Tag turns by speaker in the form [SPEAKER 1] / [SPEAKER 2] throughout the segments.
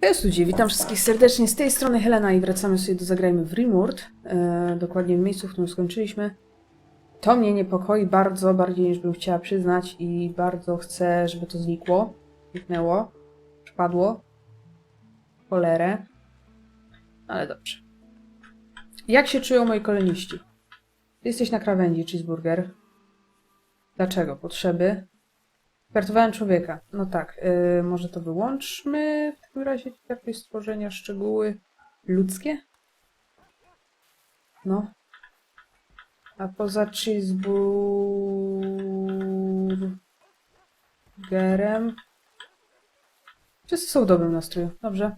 [SPEAKER 1] Cześć ludzie, witam wszystkich serdecznie. Z tej strony Helena i wracamy sobie do Zagrajmy w Rimworld. E, dokładnie w miejscu, w którym skończyliśmy. To mnie niepokoi bardzo, bardziej niż bym chciała przyznać i bardzo chcę, żeby to znikło. Zniknęło. Przypadło. Cholerę. Ale dobrze. Jak się czują moi koloniści? Jesteś na krawędzi, cheeseburger. Dlaczego? Potrzeby? Wertowałem człowieka. No tak, yy, może to wyłączmy w takim razie jakieś stworzenia, szczegóły ludzkie? No. A poza cheeseburgerem... Wszyscy są w dobrym nastroju. Dobrze.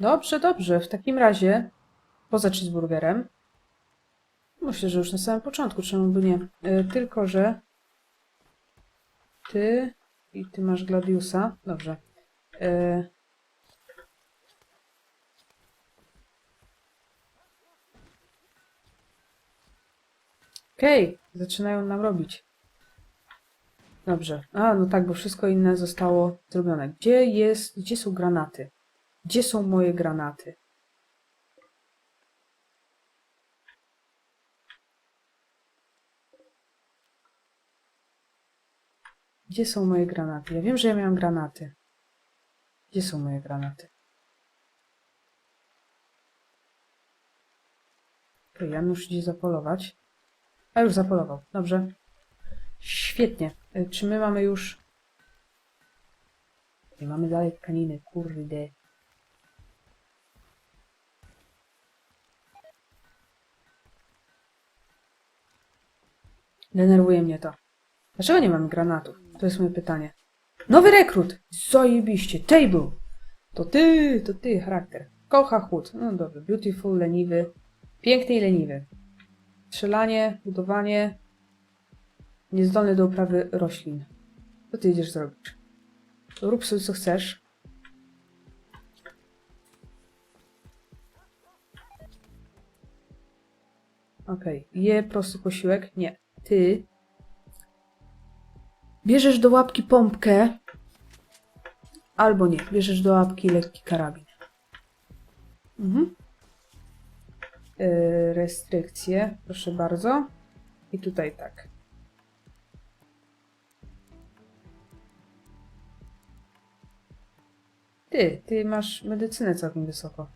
[SPEAKER 1] Dobrze, dobrze. W takim razie, poza cheeseburgerem, myślę, że już na samym początku, czemu by nie. Yy, tylko, że ty i ty masz Gladiusa. Dobrze. E... Okej, zaczynają nam robić. Dobrze. A, no tak, bo wszystko inne zostało zrobione. Gdzie jest, gdzie są granaty? Gdzie są moje granaty? Gdzie są moje granaty? Ja wiem, że ja miałam granaty. Gdzie są moje granaty? Okej, Janusz idzie zapolować. A już zapolował. Dobrze. Świetnie. E, Czy my mamy już... Nie mamy dalej tkaniny. Kurde. Denerwuje mnie to. Dlaczego nie mamy granatów? To jest moje pytanie. Nowy rekrut! Zajebiście! Table! To ty, to ty, charakter. Kocha chłód. No dobrze. Beautiful, leniwy. Piękny i leniwy. Strzelanie, budowanie. Niezdolny do uprawy roślin. Co ty idziesz zrobić? Rób sobie co chcesz. Okej. Je prosty posiłek? Nie. Ty Bierzesz do łapki pompkę, albo nie, bierzesz do łapki lekki karabin. Mhm. Yy, restrykcje, proszę bardzo. I tutaj tak. Ty, ty masz medycynę całkiem wysoko.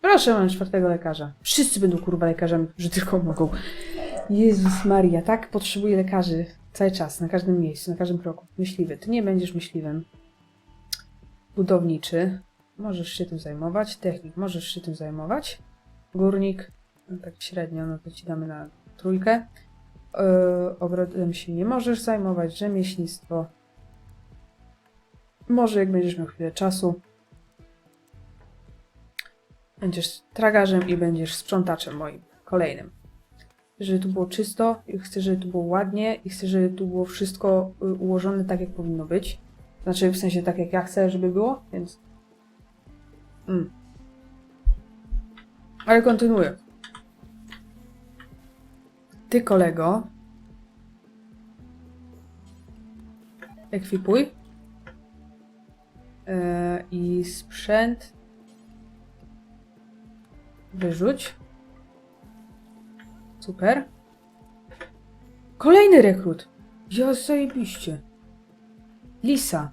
[SPEAKER 1] Proszę, mam czwartego lekarza. Wszyscy będą kurwa lekarzami, że tylko mogą. Jezus Maria, tak potrzebuję lekarzy cały czas, na każdym miejscu, na każdym kroku. Myśliwy. Ty nie będziesz myśliwym. Budowniczy. Możesz się tym zajmować. Technik. Możesz się tym zajmować. Górnik. No, tak średnio, no to ci damy na trójkę. Yy, ogrodem się nie możesz zajmować. Rzemieślnictwo. Może jak będziesz miał chwilę czasu. Będziesz tragarzem i będziesz sprzątaczem moim. Kolejnym żeby tu było czysto, chcę, żeby tu było ładnie i chcę, żeby tu było wszystko y, ułożone tak, jak powinno być. Znaczy, w sensie tak, jak ja chcę, żeby było, więc... Mm. Ale kontynuuję. Ty, kolego, ekwipuj yy, i sprzęt wyrzuć. Super. Kolejny rekrut. Ja zajebiście. Lisa.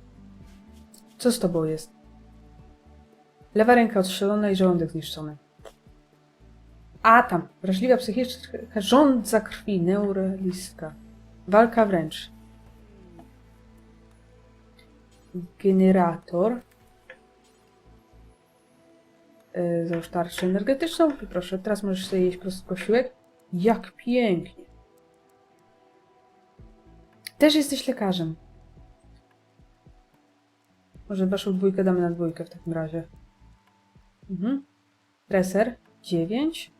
[SPEAKER 1] Co z tobą jest? Lewa ręka odstrzelona i żołądek zniszczony. A tam. Wrażliwa psychiczna rządza krwi. Neuralistka. Walka wręcz. Generator. Yy, załóż tarczę energetyczną. Proszę, teraz możesz sobie jeść prosty posiłek. Jak pięknie. Też jesteś lekarzem. Może waszą dwójkę damy na dwójkę w takim razie. Mhm. Treser. dziewięć.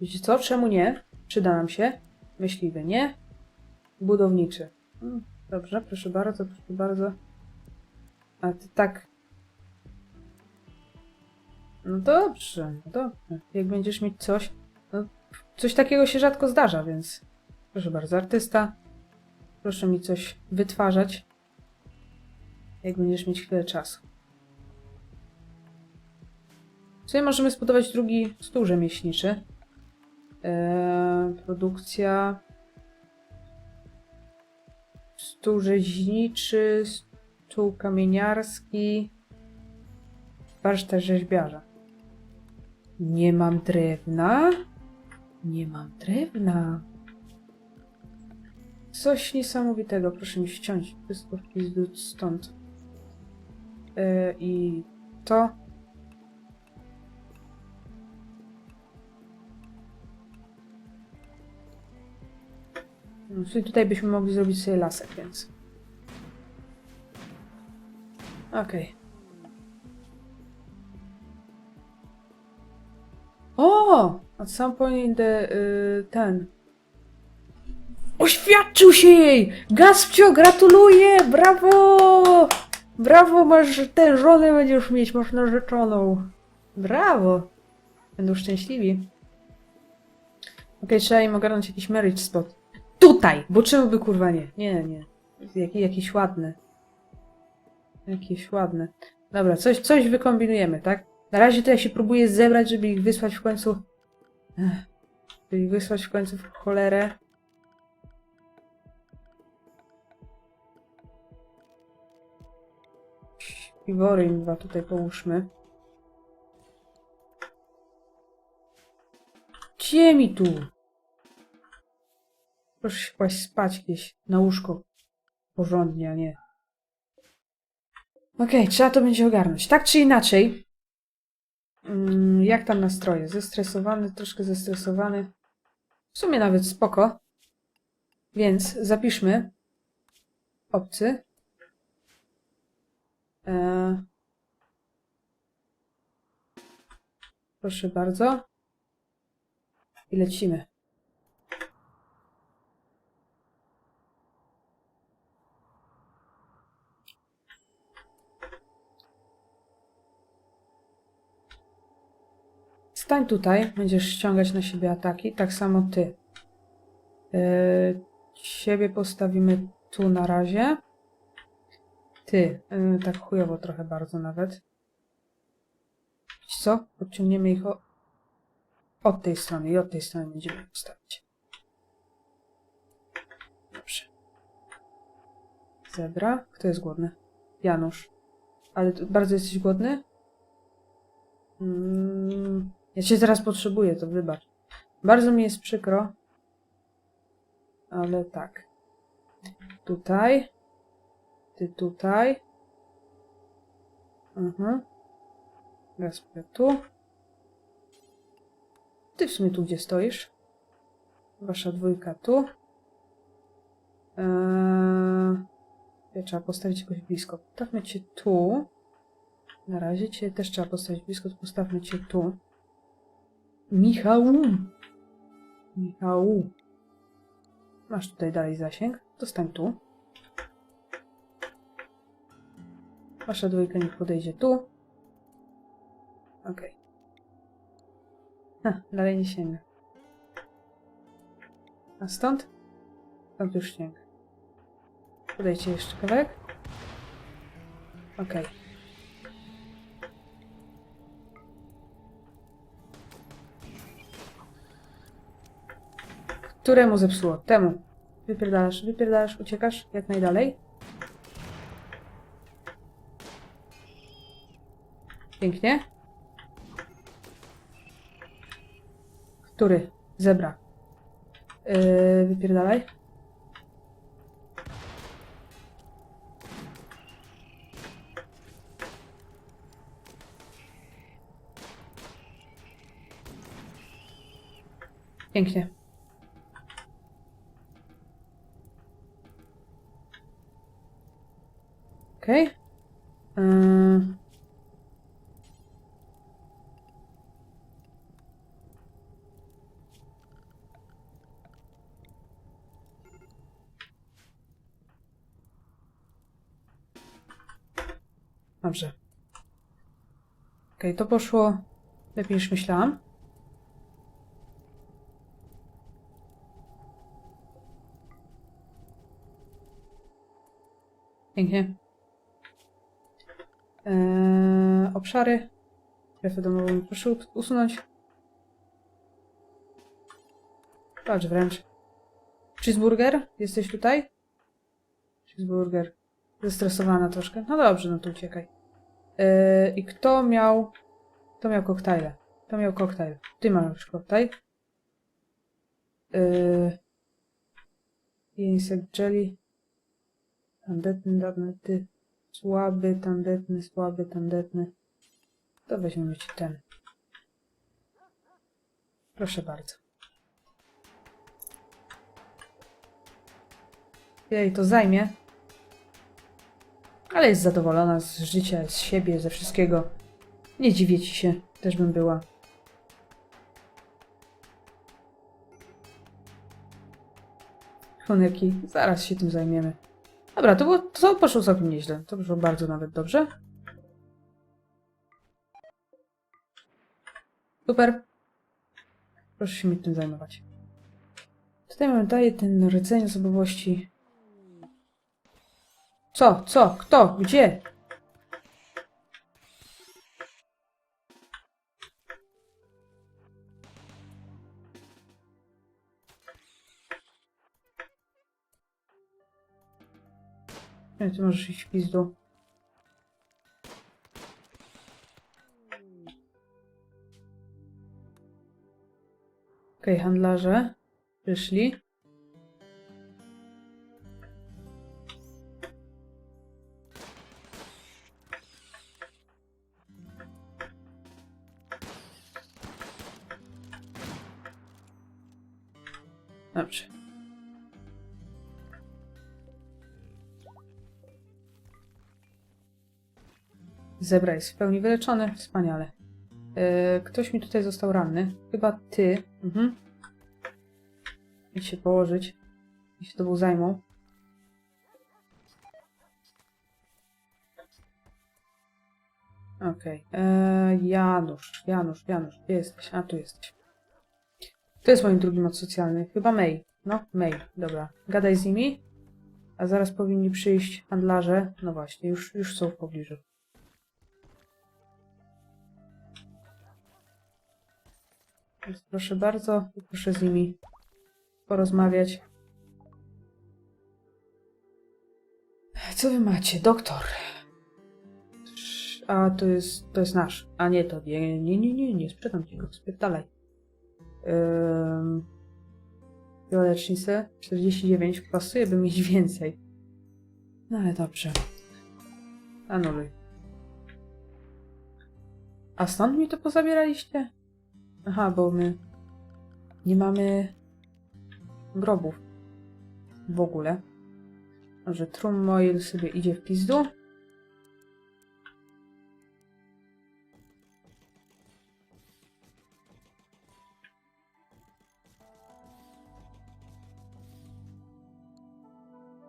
[SPEAKER 1] Wiecie co? Czemu nie? Przyda nam się. Myśliwy, nie? Budowniczy. Mm, Dobrze, proszę bardzo, proszę bardzo. A ty tak. No dobrze, no dobrze. Jak będziesz mieć coś, coś takiego się rzadko zdarza, więc proszę bardzo, artysta. Proszę mi coś wytwarzać. jak będziesz mieć chwilę czasu. Sobie możemy zbudować drugi stół rzemieślniczy. Eee, produkcja. Stół rzeźniczy, stół kamieniarski, warsztat rzeźbiarza. Nie mam drewna. Nie mam drewna. Coś niesamowitego, proszę mi ściąć wszystko w stąd. Eee, I to. No, tutaj byśmy mogli zrobić sobie lasek, więc. Okej. O! At some point in the... Y, ten... Oświadczył się jej! Gaspcio, gratuluję! Brawo! Brawo, masz tę żonę będziesz mieć, masz narzeczoną. Brawo! Będą szczęśliwi. Okej, trzeba im ogarnąć jakiś marriage spot. Tutaj! Bo czemu by kurwa nie? Nie, nie. Jaki, jakiś ładny. Jakieś ładne. Dobra, coś, coś wykombinujemy, tak? Na razie to ja się próbuję zebrać, żeby ich wysłać w końcu... Ech, ich wysłać w końcu w cholerę. Piwory im dwa tutaj połóżmy. Gdzie mi tu? Proszę się kłaść spać gdzieś na łóżko. Porządnie, a nie. Okej, trzeba to będzie ogarnąć. Tak czy inaczej. Mm, jak tam nastroje? Zestresowany, troszkę zestresowany. W sumie nawet spoko. Więc zapiszmy. Obcy. Eee. Proszę bardzo. I lecimy. Stań tutaj, będziesz ściągać na siebie ataki, tak samo ty. Yy, siebie postawimy tu na razie. Ty, yy, tak chujowo trochę bardzo nawet. Co? Podciągniemy ich o... od tej strony i od tej strony będziemy postawić. Dobrze. Zebra. Kto jest głodny? Janusz. Ale bardzo jesteś głodny? Mm, ja cię zaraz potrzebuję, to wybacz. Bardzo mi jest przykro. Ale tak. Tutaj. Ty tutaj. Mhm. Gaspia tu. Ty w sumie tu, gdzie stoisz. Wasza dwójka tu. Eee, trzeba postawić jakoś blisko. Postawmy cię tu. Na razie cię też trzeba postawić blisko, postawmy cię tu. Michał! Michał! Masz tutaj dalej zasięg. Dostań tu. Wasza dwójka niech podejdzie tu. Okej. Okay. dalej nie sięga. A stąd? Stąd już sięga. Podejdźcie jeszcze kawałek. Okej. Okay. Któremu zepsuło? Temu. Wypierdalasz, wypierdalasz, uciekasz jak najdalej. Pięknie. Który? Zebra. Yy, wypierdalaj. Pięknie. Okej. Okay. Yy. Dobrze. Okej, okay, to poszło lepiej niż myślałam. Pięknie. Eee, obszary. Strefę domową proszę us- usunąć. Patrz wręcz. Cheeseburger? Jesteś tutaj? Cheeseburger. Zestresowana troszkę. No dobrze, no to uciekaj. Eee, I kto miał... Kto miał koktajle? Kto miał koktajl? Ty masz koktajl. Eee, Insect Jelly. Tandetny, tandetny. Słaby, tandetny, słaby, tandetny. To weźmiemy ci ten. Proszę bardzo. Jej, to zajmie. Ale jest zadowolona z życia, z siebie, ze wszystkiego. Nie dziwię ci się, też bym była. Honerki, zaraz się tym zajmiemy. Dobra, to, było, to poszło całkiem nieźle. To poszło bardzo nawet dobrze. Super. Proszę się mi tym zajmować. Tutaj mamy daje ten rdzeń osobowości. Co? Co? Kto? Gdzie? Nie, ty możesz iść w pizdu. Okej, handlarze przyszli. Dobrze. Zebra jest w pełni wyleczony. Wspaniale. E, ktoś mi tutaj został ranny. Chyba ty. Mhm. Idź się położyć. I się tobą zajmą. Okej. Okay. Janusz, Janusz, Janusz. Gdzie jesteś? A, tu jesteś. Kto jest moim drugim odsocjalny? Chyba May. No, May. Dobra. Gadaj z nimi. A zaraz powinni przyjść handlarze. No właśnie, już, już są w pobliżu. Więc proszę bardzo, proszę z nimi porozmawiać. Co wy macie? Doktor. A to jest, to jest nasz. A nie to. Nie, nie, nie, nie, nie sprzedam ci go. Spierdalaj. Um, lecznicy 49 pasuje, by mieć więcej. No ale dobrze. Anuluj. A stąd mi to pozabieraliście? Aha, bo my nie mamy grobów w ogóle. Może Trummoil sobie idzie w pizdu?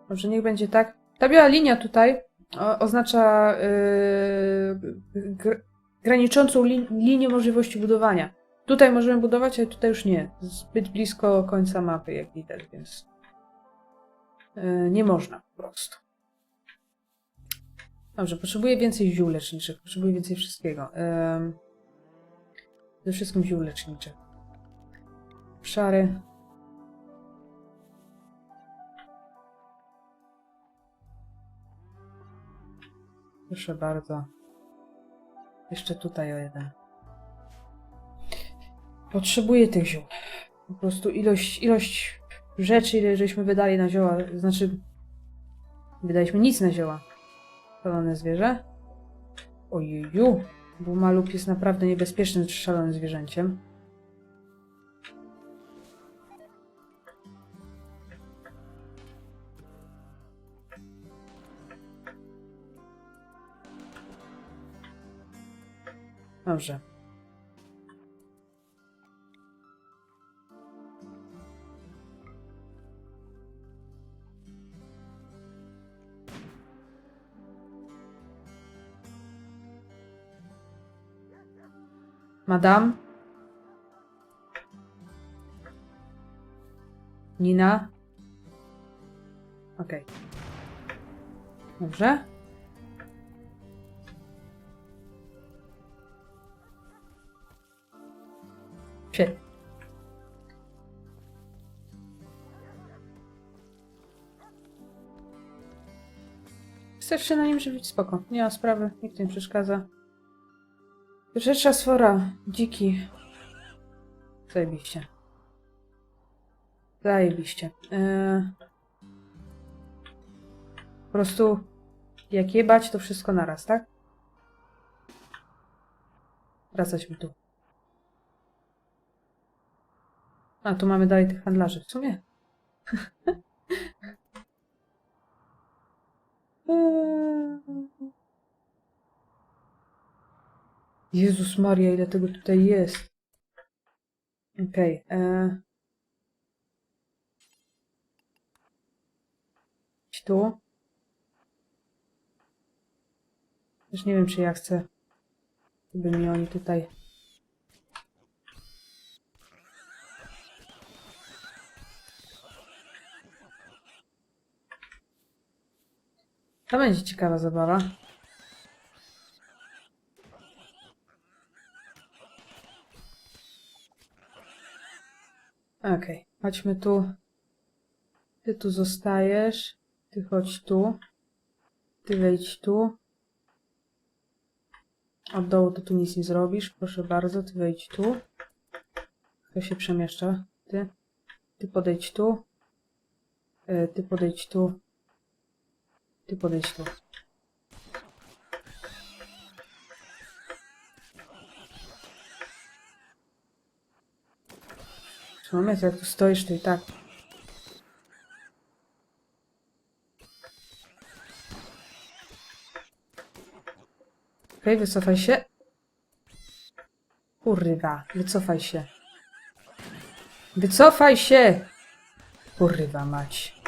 [SPEAKER 1] Może niech będzie tak. Ta biała linia tutaj oznacza yy, gr graniczącą li linię możliwości budowania. Tutaj możemy budować, ale tutaj już nie. Zbyt blisko końca mapy, jak widać, więc yy, nie można po prostu. Dobrze, potrzebuję więcej ziół leczniczych. Potrzebuję więcej wszystkiego. Yy, ze wszystkim ziół leczniczych. Szary. Proszę bardzo. Jeszcze tutaj o jeden. Potrzebuję tych ziół. Po prostu ilość, ilość rzeczy, ile żeśmy wydali na zioła, znaczy wydaliśmy nic na zioła. Szalone zwierzę. Ojeju, bo maluch jest naprawdę niebezpiecznym szalonym zwierzęciem. Dobrze. Madame? Nina? Okej. Okay. Dobrze. Świetnie. Chcesz się na nim żywić? Spoko. Nie ma sprawy, nikt nie przeszkadza. Rzesza sfora, dziki. Zajebiście. Zajebiście. Eee... Po prostu jak jebać, to wszystko naraz, tak? Wracać mi tu. A, tu mamy dalej tych handlarzy. W sumie. Jezus Maria, ile tego tutaj jest. Okej. Okay, Idź tu. Już nie wiem, czy ja chcę, żeby mi oni tutaj... To będzie ciekawa zabawa. Okej, chodźmy tu. Ty tu zostajesz. Ty chodź tu. Ty wejdź tu. Od dołu to tu nic nie zrobisz. Proszę bardzo, ty wejdź tu. To się przemieszcza. Ty. Ty podejdź tu. E, Ty podejdź tu. Ty podejdź tu. Momencie, jak tu stoisz, to i tak. Okej, wycofaj się. Kurwa, wycofaj się. Wycofaj się! Kurwa mać.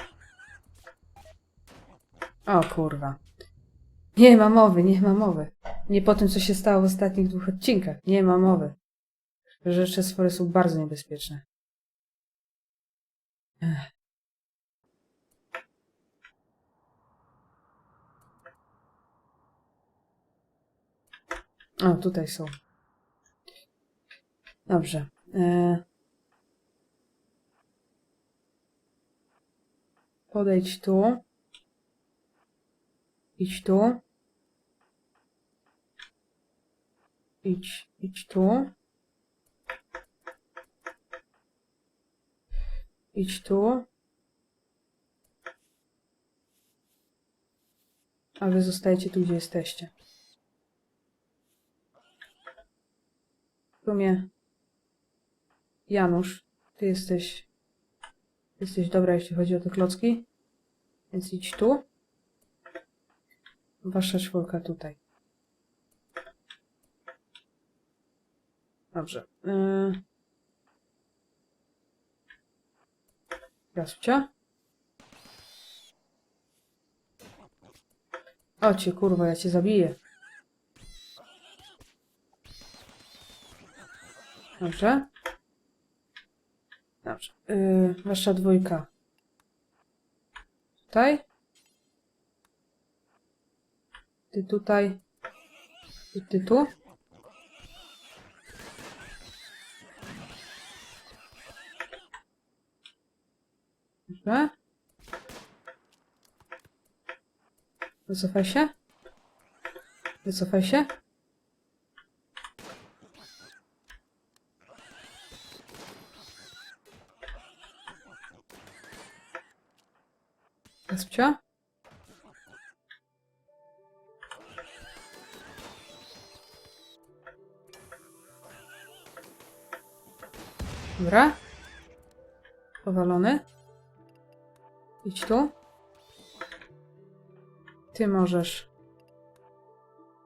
[SPEAKER 1] O kurwa. Nie ma mowy, nie ma mowy. Nie po tym, co się stało w ostatnich dwóch odcinkach. Nie ma mowy. Rzeczy swoje są bardzo niebezpieczne. O, tutaj są. Dobrze. E... Podejdź tu. Idź tu. Idź, idź tu. Idź tu. A wy zostajecie tu, gdzie jesteście. W sumie Janusz, ty jesteś jesteś dobra, jeśli chodzi o te klocki. Więc idź tu. Wasza czwórka tutaj. Dobrze. Yy... Jascia? O cię kurwa, ja cię zabiję. Dobrze. Dobrze. Yy, wasza dwójka. Tutaj. Ty tutaj. I ty tu. Dobrze. Wycofaj się. Wycofaj się. Gaspcia? Dobra. Powalony. Idź tu. Ty możesz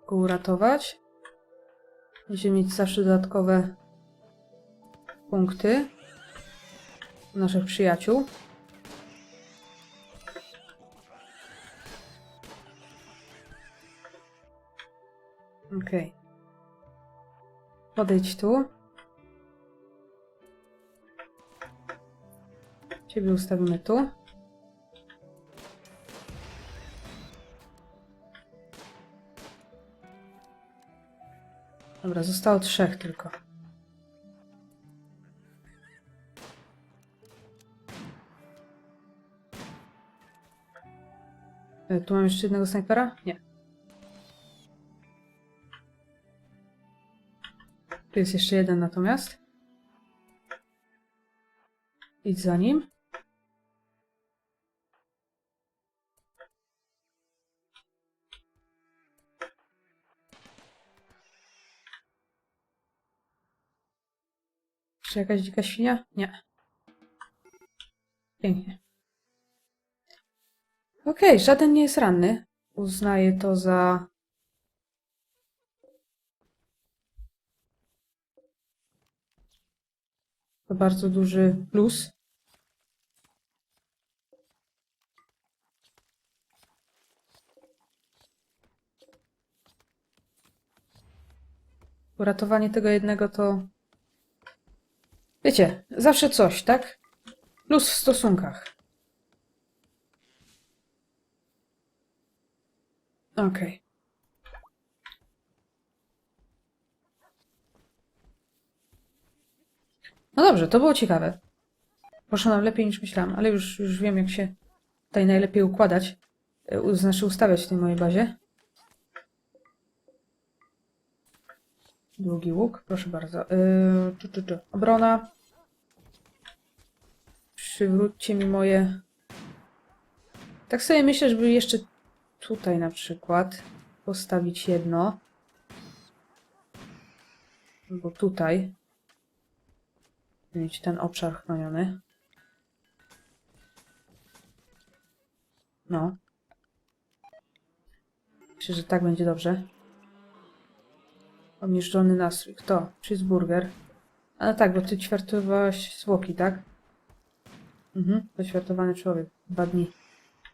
[SPEAKER 1] go uratować. Będziemy mieć zawsze dodatkowe punkty naszych przyjaciół. Okej. Podejdź tu. Ciebie ustawimy tu. Dobra, zostało trzech tylko. E, tu mam jeszcze jednego snajpera? Nie. Tu jest jeszcze jeden natomiast. Idź za nim. Czy jakaś dzika świnia? Nie. Pięknie. Okej, żaden nie jest ranny. Uznaję to za. To bardzo duży plus. Uratowanie tego jednego to. Wiecie, zawsze coś, tak? Plus w stosunkach. Okej. No dobrze, to było ciekawe. Poszło nam lepiej niż myślałam, ale już, już wiem, jak się tutaj najlepiej układać. e, Znaczy ustawiać w tej mojej bazie. Długi łuk, proszę bardzo. Yy, czu, czu, czu. Obrona. Przywróćcie mi moje... Tak sobie myślę, żeby jeszcze tutaj na przykład postawić jedno. Albo tutaj. Mieć ten obszar chroniony. No. Myślę, że tak będzie dobrze. Omieszczony nastrój. Kto? Cheeseburger. A tak, bo ty ćwiartowałaś zwłoki, tak? Mhm, doświartowany człowiek. Dwa dni.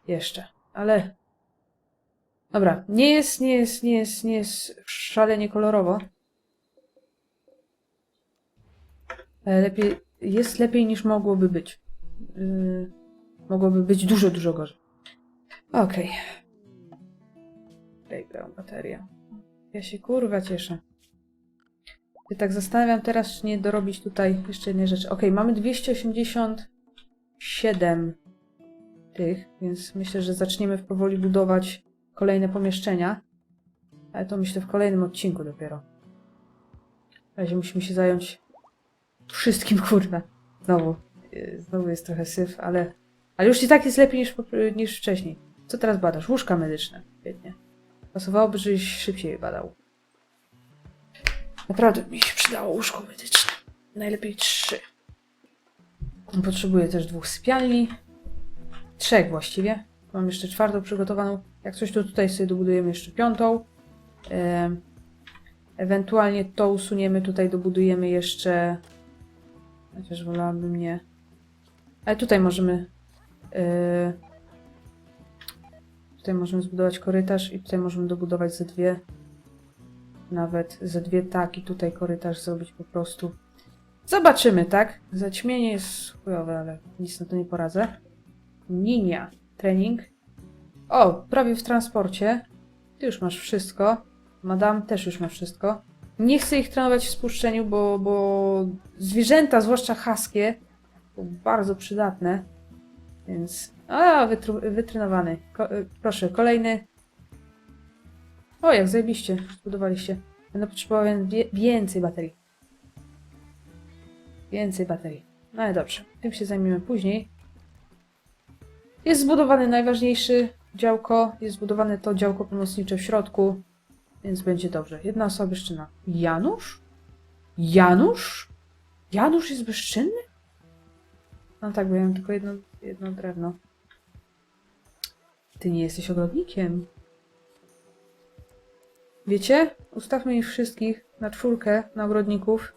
[SPEAKER 1] Jeszcze. Ale... Dobra, nie jest, nie jest, nie jest, nie jest szalenie kolorowo. Ale lepiej, jest lepiej niż mogłoby być. Yy, mogłoby być dużo, dużo gorzej. Okej. Playground, bateria. Ja się kurwa cieszę. Ja tak zastanawiam teraz, czy nie dorobić tutaj jeszcze jednej rzeczy. Okej, mamy 287 tych, więc myślę, że zaczniemy powoli budować kolejne pomieszczenia. Ale to myślę w kolejnym odcinku dopiero. W razie musimy się zająć wszystkim, kurwa. Znowu. Yy, Znowu jest trochę syf, ale... Ale już i tak jest lepiej niż, niż wcześniej. Co teraz badasz? Łóżka medyczne. Świetnie. Pasowałoby, żebyś szybciej badał. Naprawdę mi się przydało łóżko medyczne. Najlepiej trzy. Potrzebuję też dwóch sypialni. Trzech właściwie. Mam jeszcze czwartą przygotowaną. Jak coś, to tutaj sobie dobudujemy jeszcze piątą. Ewentualnie to usuniemy, tutaj dobudujemy jeszcze... Chociaż wolałabym nie. Ale tutaj możemy... e, Tutaj możemy zbudować korytarz i tutaj możemy dobudować ze dwie. Nawet ze dwie tak i tutaj korytarz zrobić po prostu. Zobaczymy, tak? Zaćmienie jest chujowe, ale nic na to nie poradzę. Ninia. Trening. O, prawie w transporcie. Ty już masz wszystko. Madame też już ma wszystko. Nie chcę ich trenować w spuszczeniu, bo, bo zwierzęta, zwłaszcza haskie, są bardzo przydatne. Więc. A, wytru, wytrenowany. Ko, y, proszę, kolejny. O, jak zajebiście zbudowaliście. Będę potrzebował więcej baterii. Więcej baterii. No ale dobrze, tym się zajmiemy później. Jest zbudowany najważniejszy działko. Jest zbudowane to działko pomocnicze w środku. Więc będzie dobrze. Jedna osoba bezczynna. Janusz? Janusz? Janusz jest bezczynny? No tak, bo ja mam tylko jedno, jedno drewno. Ty nie jesteś ogrodnikiem. Wiecie? Ustawmy ich wszystkich na czwórkę, na ogrodników.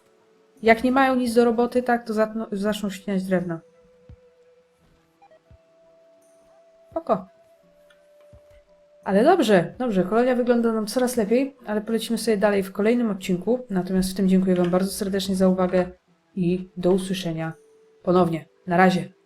[SPEAKER 1] Jak nie mają nic do roboty, tak, to zaczną ścinać drewna. Oko. Ale dobrze, dobrze. Kolonia wygląda nam coraz lepiej, ale polecimy sobie dalej w kolejnym odcinku. Natomiast w tym dziękuję Wam bardzo serdecznie za uwagę i do usłyszenia ponownie. Na razie.